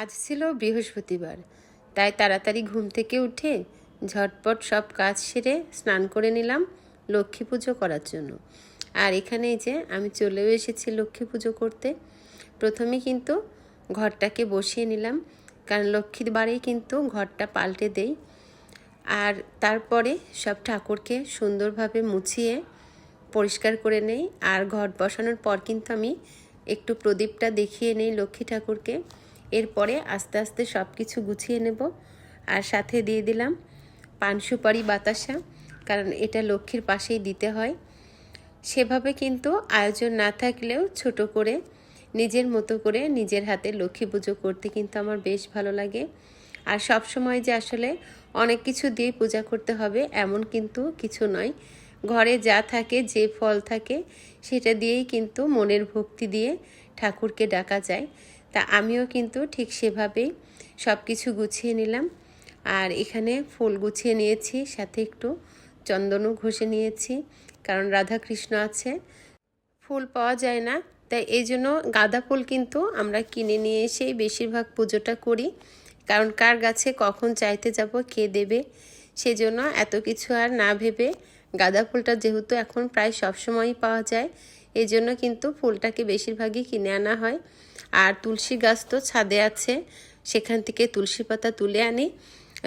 আজ ছিল বৃহস্পতিবার, তাই তাড়াতাড়ি ঘুম থেকে উঠে ঝটপট সব কাজ সেরে স্নান করে নিলাম লক্ষ্মী পুজো করার জন্য। আর এখানে যে আমি চলেও এসেছি লক্ষ্মী পুজো করতে। প্রথমে কিন্তু ঘরটাকে বসিয়ে নিলাম, কারণ লক্ষ্মীর বারেই কিন্তু ঘরটা পাল্টে দেই। আর তারপরে সব ঠাকুরকে সুন্দরভাবে মুছিয়ে পরিষ্কার করে নেই। আর ঘর বসানোর পর কিন্তু আমি একটু প্রদীপটা দেখিয়ে নেই লক্ষ্মী ঠাকুরকে। এরপরে আস্তে আস্তে সব কিছু গুছিয়ে নেব। আর সাথে দিয়ে দিলাম পান সুপারি বাতাসা, কারণ এটা লক্ষ্মীর পাশেই দিতে হয়। সেভাবে কিন্তু আয়োজন না থাকলেও ছোট করে, নিজের মতো করে নিজের হাতে লক্ষ্মী পুজো করতে কিন্তু আমার বেশ ভালো লাগে। আর সব সময় যে আসলে অনেক কিছু দিয়ে পূজা করতে হবে এমন কিন্তু কিছু নয়। ঘরে যা থাকে, যে ফল থাকে, সেটা দিয়েই কিন্তু মনের ভক্তি দিয়ে ঠাকুরকে ডাকা যায়। তা আমিও কিন্তু ঠিক সেভাবেই সব কিছু গুছিয়ে নিলাম। আর এখানে ফুল গুছিয়ে নিয়েছি, সাথে একটু চন্দনও ঘষে নিয়েছি, কারণ রাধা কৃষ্ণ আছে। ফুল পাওয়া যায় না, তাই এই জন্য গাঁদা ফুল কিন্তু আমরা কিনে নিয়ে এসেই বেশিরভাগ পুজোটা করি। কারণ কার গাছে কখন চাইতে যাব, কে দেবে, সেজন্য এত কিছু আর না ভেবে গাঁদা ফুলটা যেহেতু এখন প্রায় সবসময়ই পাওয়া যায় এই জন্য কিন্তু ফুলটাকে বেশিরভাগই কিনে আনা হয়। আর তুলসী গাছ তো ছাদে আছে, সেখান থেকে তুলসী পাতা তুলে আনি।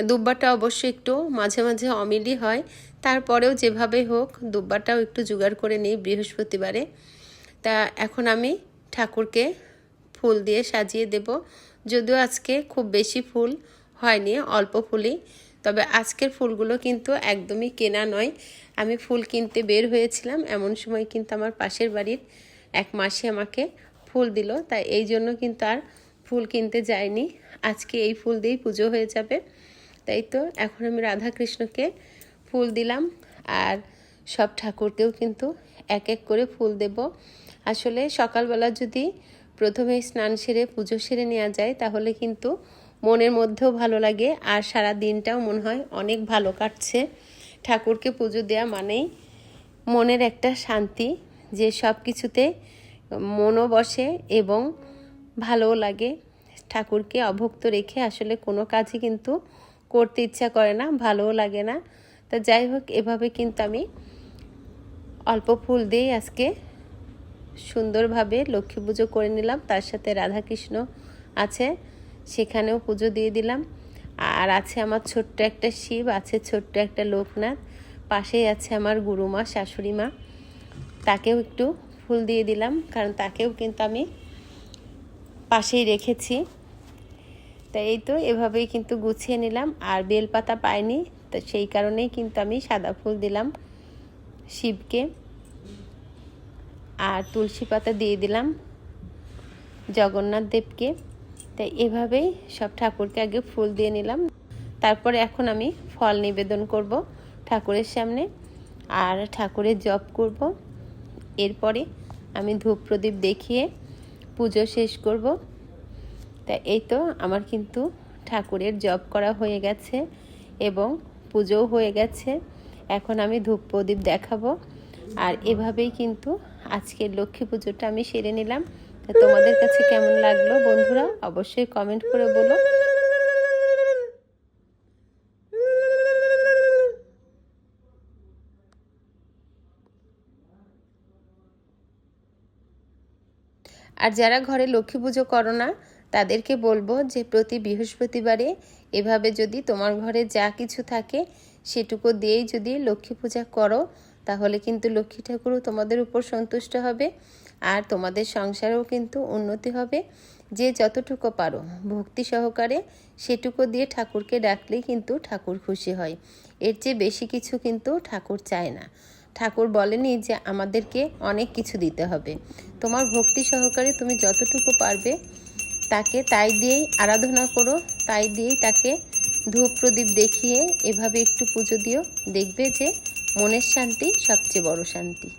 দুব্বাটা অবশ্য একটু মাঝে মাঝে অমিলি হয়। তারপরেও যেভাবে হোক দুব্বাটাও একটু জোগাড় করে নিই বৃহস্পতিবারে। তা এখন আমি ঠাকুরকে ফুল দিয়ে সাজিয়ে দেব। যদিও আজকে খুব বেশি ফুল হয়নি, অল্প ফুলই। তবে আজকের ফুলগুলো কিন্তু একদমই কেনা নয়। আমি ফুল কিনতে বের হয়েছিলাম, এমন সময় কিন্তু আমার পাশের বাড়ির এক মাসে আমাকে ফুল দিল, তাই এই জন্য কিন্তু আর ফুল কিনতে যাইনি। আজকে এই ফুল দিয়েই পুজো হয়ে যাবে। তাই তো এখন আমি রাধা কৃষ্ণকে ফুল দিলাম আর সব ঠাকুরকেও কিন্তু এক এক করে ফুল দেব। আসলে সকালবেলা যদি প্রথমে স্নান সেরে পুজো সেরে নেওয়া যায়, তাহলে কিন্তু মনের মধ্যেও ভালো লাগে আর সারা দিনটাও মনে হয় অনেক ভালো কাটছে। ঠাকুরকে পুজো দেওয়া মানেই মনের একটা শান্তি, যে সব কিছুতে মনও বসে এবং ভালোও লাগে। ঠাকুরকে অভুক্ত রেখে আসলে কোনো কাজই কিন্তু করতে ইচ্ছা করে না, ভালোও লাগে না। তা যাই হোক, এভাবে কিন্তু আমি অল্প ফুল দিয়েই আজকে সুন্দরভাবে লক্ষ্মী পুজো করে নিলাম। তার সাথে রাধাকৃষ্ণ আছে। সেখানেও পুজো দিয়ে দিলাম। আর আছে আমার ছোট্ট একটা শিব, আছে ছোট্ট একটা লোকনাথ, পাশেই আছে আমার গুরুমা, শাশুড়ি মা। তাকেও একটু ফুল দিয়ে দিলাম, কারণ তাকেও কিন্তু আমি পাশেই রেখেছি। তাই এই তো, এভাবেই কিন্তু গুছিয়ে নিলাম, আর বেলপাতা পাইনি, তো সেই কারণেই কিন্তু আমি সাদা ফুল দিলাম শিবকে। আর তুলসী পাতা দিয়ে দিলাম জগন্নাথ দেবকে। তাই এভাবেই সব ঠাকুরকে আগে ফুল দিয়ে নিলাম। তারপরে এখন আমি ফল নিবেদন করব ঠাকুরের সামনে আর ঠাকুরের জপ করব। এরপরে আমি ধূপ প্রদীপ দেখিয়ে পুজো শেষ করব। তা এই তো আমার কিন্তু ঠাকুরের জপ করা হয়ে গেছে এবং পুজোও হয়ে গেছে। এখন আমি ধূপ প্রদীপ দেখাবো। আর এভাবেই কিন্তু আজকের লক্ষ্মী পুজোটা আমি সেরে নিলাম। তোমাদের কাছে কেমন লাগল বন্ধুরা? অবশ্যই কমেন্ট করে বলো। আর যারা ঘরে লক্ষ্মী পুজো করো না, তাদেরকে বলব যে প্রতি বৃহস্পতিবারে এভাবে যদি তোমার ঘরে যা কিছু থাকে, সেটুকু দিয়েই যদি লক্ষ্মী পূজা করো তাহলে কিন্তু লক্ষ্মী ঠাকুরও তোমাদের উপর সন্তুষ্ট হবে আর তোমাদের সংসারেও কিন্তু উন্নতি হবে। যে যতটুকু পারো, ভক্তি সহকারে সেটুকু দিয়ে ঠাকুরকে ডাকলেই কিন্তু ঠাকুর খুশি হয়। এর চেয়ে বেশি কিছু কিন্তু ঠাকুর চায় না। ঠাকুর বলেনি যে আমাদেরকে অনেক কিছু দিতে হবে। তোমার ভক্তি সহকারে তুমি যতটুকু পারবে তাকে তাই দিয়েই আরাধনা করো, তাই দিয়েই তাকে ধূপ প্রদীপ দেখিয়ে এভাবে একটু পুজো দিও। দেখবে যে মনের শান্তি সবচেয়ে বড় শান্তি।